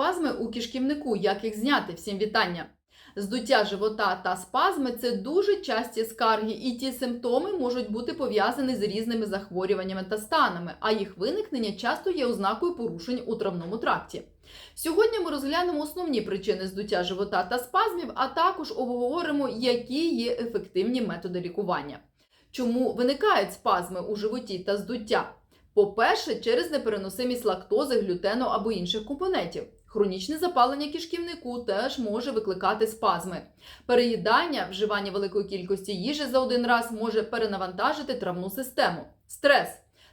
спазми у кишківнику. Як їх зняти? Всім вітання! Здуття живота та спазми це дуже часті скарги, і ті симптоми можуть бути пов'язані з різними захворюваннями та станами, а їх виникнення часто є ознакою порушень у травному тракті. Сьогодні ми розглянемо основні причини здуття живота та спазмів, а також обговоримо, які є ефективні методи лікування. Чому виникають спазми у животі та здуття? По-перше, через непереносимість лактози, глютену або інших компонентів. Хронічне запалення кишківнику теж може викликати спазми. Переїдання, вживання великої кількості їжі за один раз може перенавантажити травну систему. Стрес.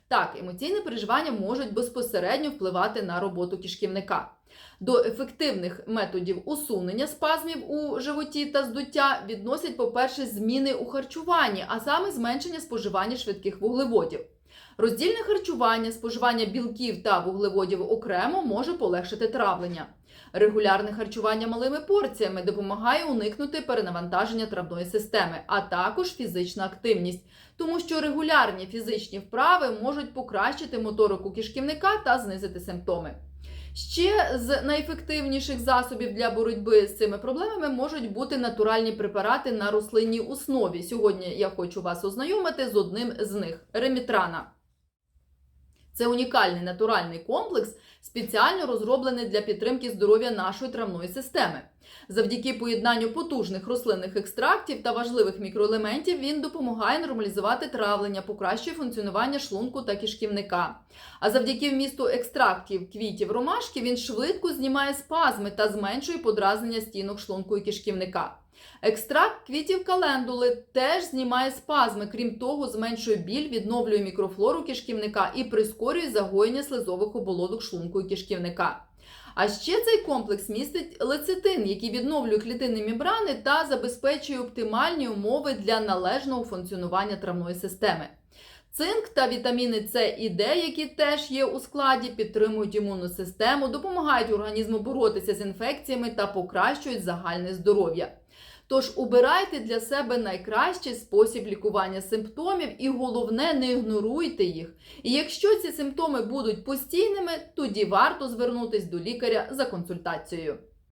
Так, емоційне переживання можуть безпосередньо впливати на роботу кишківника. До ефективних методів усунення спазмів у животі та здуття відносять, по-перше, зміни у харчуванні, а саме зменшення споживання швидких вуглеводів. Роздільне харчування, споживання білків та вуглеводів окремо може полегшити травлення. Регулярне харчування малими порціями допомагає уникнути перенавантаження травної системи, а також фізична активність, тому що регулярні фізичні вправи можуть покращити моторику кишківника та знизити симптоми. Ще з найефективніших засобів для боротьби з цими проблемами можуть бути натуральні препарати на рослинній основі. Сьогодні я хочу вас ознайомити з одним з них ремітрана. Це унікальний натуральний комплекс, спеціально розроблений для підтримки здоров'я нашої травної системи. Завдяки поєднанню потужних рослинних екстрактів та важливих мікроелементів він допомагає нормалізувати травлення, покращує функціонування шлунку та кишківника. А завдяки вмісту екстрактів квітів ромашки він швидко знімає спазми та зменшує подразнення стінок шлунку і кишківника. Екстракт квітів календули теж знімає спазми, крім того, зменшує біль, відновлює мікрофлору кишківника і прискорює загоєння слизових оболонок шлунку і кишківника. А ще цей комплекс містить лецитин, який відновлює клітинні мембрани та забезпечує оптимальні умови для належного функціонування травної системи. Цинк та вітаміни С і Д, які теж є у складі, підтримують імунну систему, допомагають організму боротися з інфекціями та покращують загальне здоров'я. Тож обирайте для себе найкращий спосіб лікування симптомів і головне, не ігноруйте їх. І якщо ці симптоми будуть постійними, тоді варто звернутися до лікаря за консультацією.